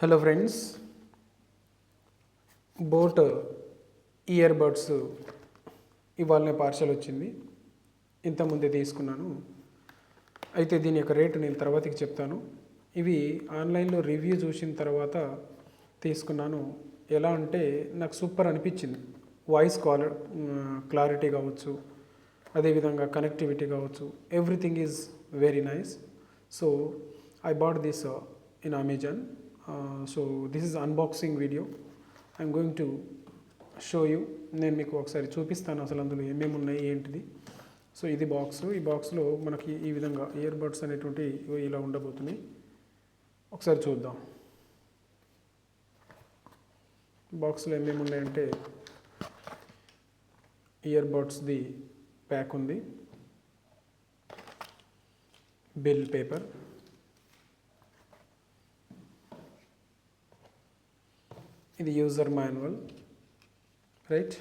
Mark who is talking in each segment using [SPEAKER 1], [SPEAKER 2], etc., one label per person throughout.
[SPEAKER 1] Hello friends boat earbuds ఇవాళనే parcel వచ్చింది ఇంతకుముందే తీసుకున్నాను. అయితే దీని యొక్క రేటు నేను తర్వాతకి చెప్తాను. ఇవి ఆన్లైన్లో రివ్యూ చూసిన తర్వాత తీసుకున్నాను. ఎలా అంటే నాకు సూపర్ అనిపించింది. వాయిస్ క్వాలి క్లారిటీ కావచ్చు. అదేవిధంగా కనెక్టివిటీ కావచ్చు. Everything is very nice so I bought this in Amazon so this is unboxing video I'm going to show you నేను మీకు ఒకసారి చూపిస్తాను అసలు అందులో ఏమేమి ఉన్నాయి ఏంటిది. సో ఇది బాక్స్ ఈ బాక్స్లో మనకి ఈ విధంగా ఇయర్ బడ్స్ అనేటువంటి ఇలా ఉండబోతున్నాయి. ఒకసారి చూద్దాం. బాక్స్లో ఏమేమి ఉన్నాయంటే ఇయర్ బడ్స్ది ప్యాక్ ఉంది. బిల్ పేపర్ ఇది యూజర్ మాన్యువల్ రైట్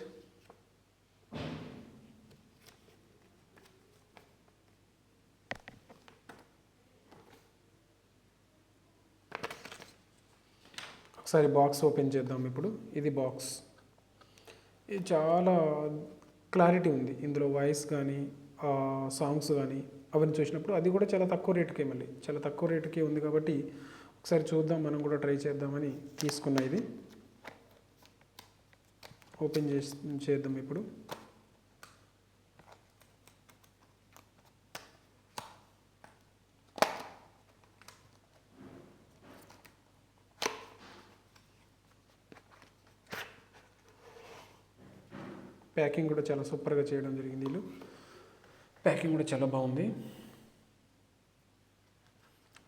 [SPEAKER 1] ఒకసారి బాక్స్ ఓపెన్ చేద్దాం ఇప్పుడు. ఇది బాక్స్ ఇది చాలా క్లారిటీ ఉంది. ఇందులో వాయిస్ కానీ సాంగ్స్ కానీ అవన్నీ చూసినప్పుడు అది కూడా చాలా తక్కువ రేటుకే మళ్ళీ. చాలా తక్కువ రేటుకే ఉంది కాబట్టి ఒకసారి చూద్దాం మనం కూడా ట్రై చేద్దామని తీసుకున్న ఇది. ఓపెన్ చేసి చేద్దాం ఇప్పుడు. ప్యాకింగ్ కూడా చాలా సూపర్గా చేయడం జరిగింది వీళ్ళు. ప్యాకింగ్ కూడా చాలా బాగుంది.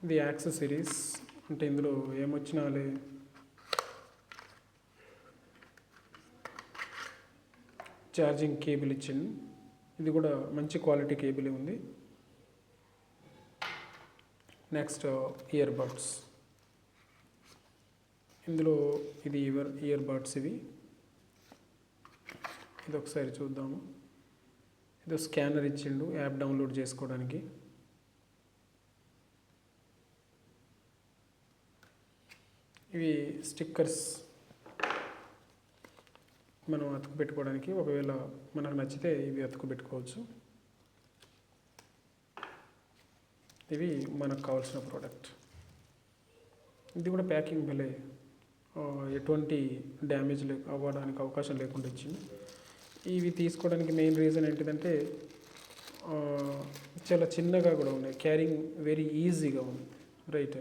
[SPEAKER 1] ఇది యాక్సెసరీస్. అంటే ఇందులో ఏమొచ్చినా ఛార్జింగ్ కేబుల్ ఇచ్చింది ఇది కూడా మంచి క్వాలిటీ కేబుల్ ఉంది. నెక్స్ట్ ఇయర్ బడ్స్ ఇందులో ఇది ఇయర్ ఇయర్ బడ్స్ ఇవి. ఇది ఒకసారి చూద్దాము. ఇది స్కానర్ ఇచ్చిండు యాప్ డౌన్లోడ్ చేసుకోవడానికి. ఇవి స్టిక్కర్స్ మనం అతుకు పెట్టుకోవడానికి ఒకవేళ మనకు నచ్చితే ఇవి అతుకు పెట్టుకోవచ్చు ఇవి మనకు కావాల్సిన ప్రోడక్ట్ ఇది కూడా ప్యాకింగ్ భలే ఎటువంటి డ్యామేజ్ లే అవ్వడానికి అవకాశం లేకుండా ఇచ్చింది. ఇవి తీసుకోవడానికి మెయిన్ రీజన్ ఏంటిదంటే చాలా చిన్నగా కూడా ఉన్నాయి. క్యారింగ్ వెరీ ఈజీగా ఉంది. రైట్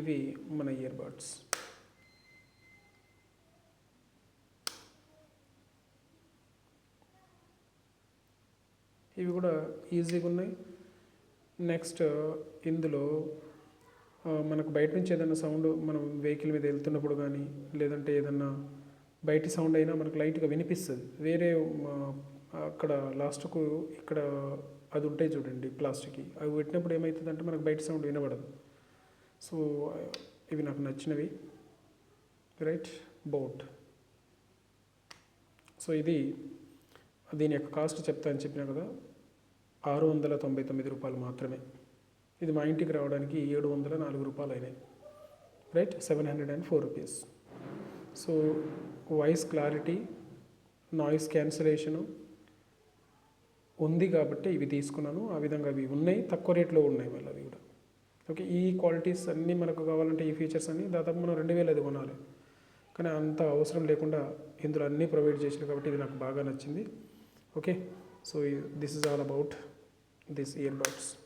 [SPEAKER 1] ఇవి మన ఇయర్ బడ్స్ ఇవి కూడా ఈజీగా ఉన్నాయి. నెక్స్ట్ ఇందులో మనకు బయట నుంచి ఏదైనా సౌండ్ మనం వెహికల్ మీద వెళ్తున్నప్పుడు కానీ లేదంటే ఏదన్నా బయటి సౌండ్ అయినా మనకు లైట్గా వినిపిస్తుంది. వేరే అక్కడ లాస్ట్కు ఇక్కడ అది ఉంటాయి చూడండి ప్లాస్టిక్ అవి పెట్టినప్పుడు ఏమవుతుందంటే మనకు బయట సౌండ్ వినబడదు. సో ఇవి నాకు నచ్చినవి. రైట్ బోట్ సో ఇది దీని యొక్క కాస్ట్ చెప్తా అని చెప్పినా కదా ఆరు వందల తొంభై తొమ్మిది రూపాయలు మాత్రమే. ఇది మా ఇంటికి రావడానికి ఏడు వందల నాలుగు రూపాయలు అయినాయి. Right? Seven hundred and four rupees. So voice clarity noise cancellation ఉంది కాబట్టి ఇవి తీసుకున్నాను. ఆ విధంగా అవి ఉన్నాయి. తక్కువ రేట్లో ఉన్నాయి మళ్ళీ అవి కూడా. ఓకే ఈ క్వాలిటీస్ అన్నీ మనకు కావాలంటే ఈ ఫీచర్స్ అన్నీ దాదాపు మనం రెండు వేలు అది కొనాలి. కానీ అంత అవసరం లేకుండా ఇందులో అన్నీ ప్రొవైడ్ చేసింది కాబట్టి ఇది నాకు బాగా నచ్చింది. okay? So this is all about this earbuds.